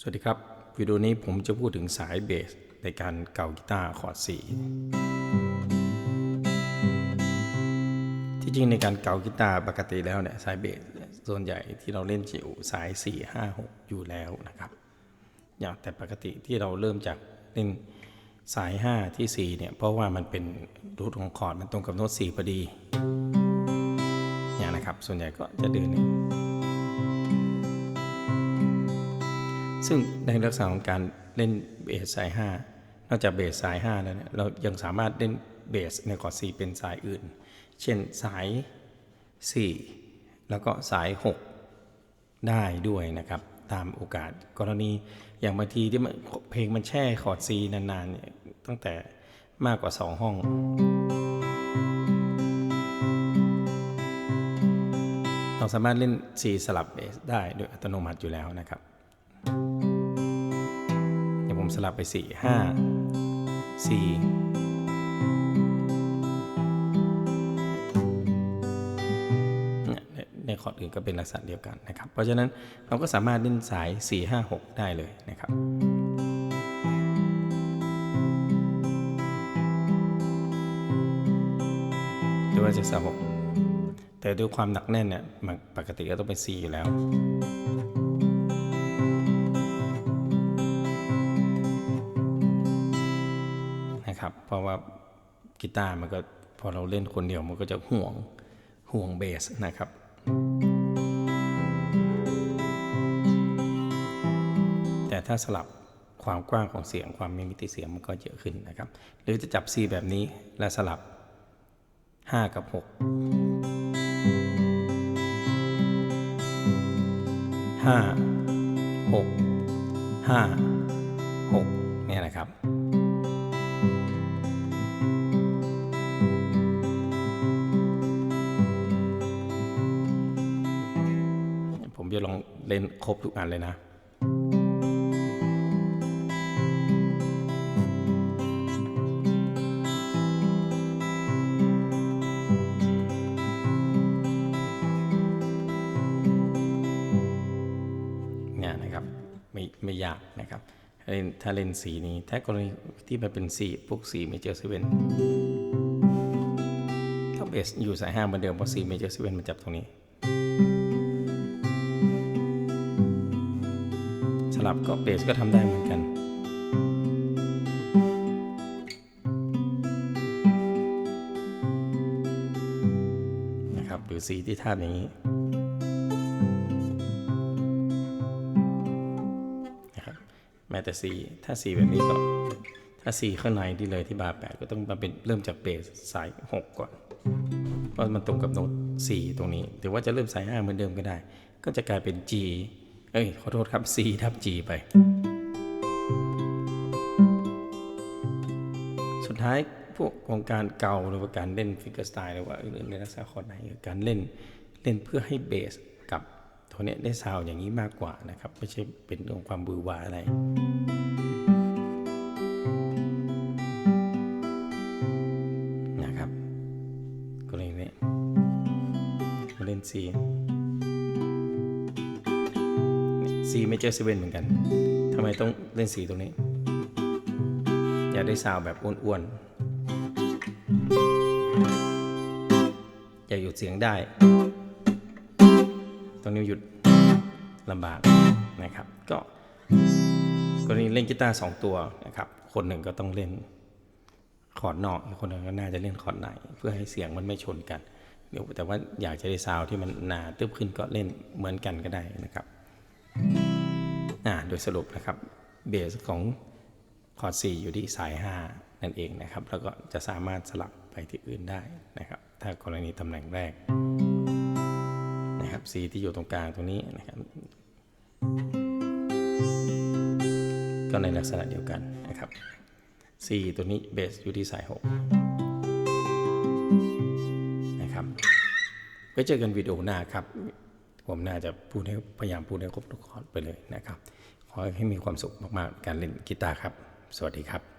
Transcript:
สวัสดีครับ วิดีโอนี้ผมจะพูดถึงสายเบสในการเก่ากีตาร์คอร์ด4ที่จริงในการเก่ากีตาร์ปกติแล้วเนี่ยสายเบสส่วนใหญ่ที่เราเล่นจิ๋วสาย 4 5 6 อยู่แล้วนะครับ อย่างแต่ปกติที่เราเริ่มจากเล่นสาย 5 ที่ 4 เนี่ย เพราะว่ามันเป็นรูทของคอร์ดมันตรงกับโน้ต4พอดี อย่างนะครับ ส่วนใหญ่ก็จะเดินเนี่ย ซึ่งในลักษณะของการเล่นเบสสาย 5 นอกจากเบสสาย 5 แล้วเนี่ยเรายังสามารถเล่นเบสในคอร์ด4เป็นสายอื่น เช่นสาย 4 แล้วก็สาย 6 ได้ด้วยนะครับ ตามโอกาสกรณีอย่างบางทีที่เพลงมันแช่คอร์ด C นานๆเนี่ยตั้งแต่มากกว่า 2 ห้องเราสามารถเล่น C สลับเบสได้โดยอัตโนมัติอยู่แล้วนะครับ ผมสลับไป 4 5 4เนี่ยในคอร์ดอื่นก็เป็นลักษณะเดียวกันนะครับ เพราะฉะนั้นเราก็สามารถเล่นสาย 4 5 6 ได้เลยนะครับ หรือว่าจะสาหกแต่ด้วยความหนักแน่นเนี่ยปกติก็ต้องเป็น C อยู่แล้ว นะครับ เพราะว่ากีตาร์มันก็พอเราเล่นคนเดียวมันก็จะห่วงห่วงเบสนะครับ แต่ถ้าสลับความกว้างของเสียงความมีมิติเสียงมันก็เยอะขึ้นนะครับ หรือจะจับ C แบบนี้และสลับ 5 กับ6ห้าหกห้าหกเนี่ยนะครับ ผมจะลองเล่นครบทุกอันเลยนะเนี่ยนะครับไม่ไม่ยากนะครับเล่นถ้าเล่นสีนี้ ถ้ากรณีที่มันเป็นสีพวกสีเมเจอร์เซเว่นถ้าเบสอยู่สายห้าเหมือนเดิมเพราะสีเมเจอร์เซเว่นมันจับตรงนี้ ลับก็เบสก็ทำได้เหมือนกัน นะครับ หรือสีที่ทาบอย่างนี้นะครับแม้แต่สีถ้าสีแบบนี้ก็ถ้าสีข้างในที่เลยที่บาร์แปดก็ต้องมาเป็นเริ่มจากเบสสายหกก่อนเพราะมันตรงกับโน้ตสี่ตรงนี้ หรือว่าจะเริ่มสายห้าเหมือนเดิมก็ได้ ก็จะกลายเป็น G เอ้ยขอโทษครับ C ทับ G ไป สุดท้ายพวกของการเกาหรือว่าการเล่นฟิกเกอร์สไตล์หรือว่าอื่นๆในลักษณะคอร์ดไหนการเล่นเล่นเพื่อให้เบสกับตัวเนี้ยได้ซาวอย่างนี้มากกว่านะครับ ไม่ใช่เป็นเรื่องความบือวาอะไรนะครับก็เลยเนี้มาเล่น C C ไม่เจอเซ เว่นเหมือนกันทำไมต้องเล่น C ตรงนี้ อยากได้ซาวแบบอ้วนๆ อยากหยุดเสียงได้ ตรงนี้หยุดลำบากนะครับ ก็กรณีเล่นกีตาร์สองตัวนะครับ คนหนึ่งก็ต้องเล่นคอร์ดนอกอีกคนหนึ่งก็น่าจะเล่นคอร์ดในเพื่อให้เสียงมันไม่ชนกันเดี๋ยวแต่ว่าอยากจะได้ซาวที่มันหนาตึบขึ้นก็เล่นเหมือนกันก็ได้นะครับ โดยสรุปนะครับเบสของคอร์ด4อยู่ที่สาย 5 นั่นเองนะครับ แล้วก็จะสามารถสลับไปที่อื่นได้นะครับ ถ้ากรณีตำแหน่งแรกนะครับ C ที่อยู่ตรงกลางตรงนี้นะครับ ก็ในลักษณะเดียวกันนะครับ C ตัวนี้เบสอยู่ที่สาย 6 นะครับไว้เจอกันวิดีโอหน้าครับ ผมน่าจะพูดให้พยายามพูดให้ครบทุกคอร์ดไปเลยนะครับ ขอให้มีความสุขมากๆการเล่นกีตาร์ครับ สวัสดีครับ